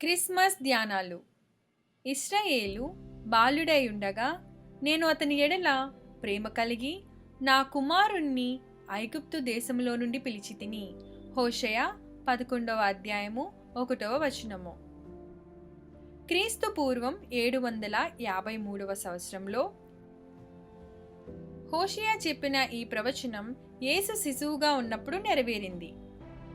Christmas ధ్యానాలు. ఇస్రాయేలు బాలుడై ఉండగా నేను అతని ఎడల ప్రేమ కలిగి నా కుమారుణ్ణి ఐగుప్తు దేశంలో నుండి పిలిచి తిని. హోషయ పదకొండవ అధ్యాయము ఒకటవ వచనము. క్రీస్తు పూర్వం ఏడు వందల యాభై మూడవ సంవత్సరంలో హోషియా చెప్పిన ఈ ప్రవచనం యేసు శిశువుగా ఉన్నప్పుడు నెరవేరింది.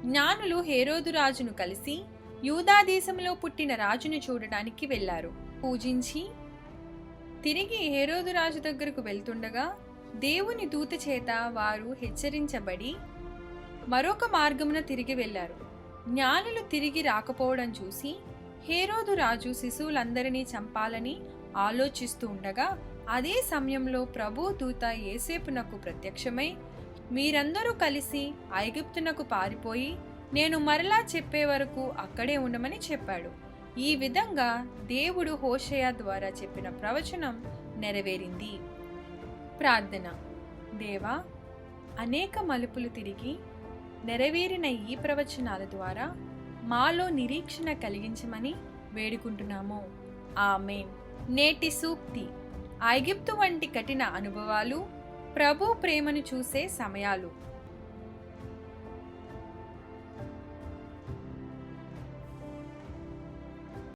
జ్ఞానులు హేరోదు రాజును కలిసి యూదాదేశంలో పుట్టిన రాజును చూడటానికి వెళ్ళారు పూజించి తిరిగి హేరోదు రాజు దగ్గరకు వెళ్తుండగా దేవుని దూత చేత వారు హెచ్చరించబడి మరొక మార్గమున తిరిగి వెళ్ళారు జ్ఞానులు తిరిగి రాకపోవడం చూసి హేరోదు రాజు శిశువులందరినీ చంపాలని ఆలోచిస్తూ ఉండగా అదే సమయంలో ప్రభు దూత ఏసేపునకు ప్రత్యక్షమై మీరందరూ కలిసి ఐగుప్తునకు పారిపోయి నేను మరలా చెప్పే వరకు అక్కడే ఉండమని చెప్పాడు. ఈ విధంగా దేవుడు హోషయ ద్వారా చెప్పిన ప్రవచనం నెరవేరింది. ప్రార్థన. దేవా అనేక మలుపులు తిరిగి నెరవేరిన ఈ ప్రవచనాల ద్వారా మాలో నిరీక్షణ కలిగించమని వేడుకుంటున్నాము. ఆమెన్. నేటి సూక్తి. ఐగిప్తు వంటి కఠిన అనుభవాలు ప్రభు ప్రేమను చూసే సమయాలు.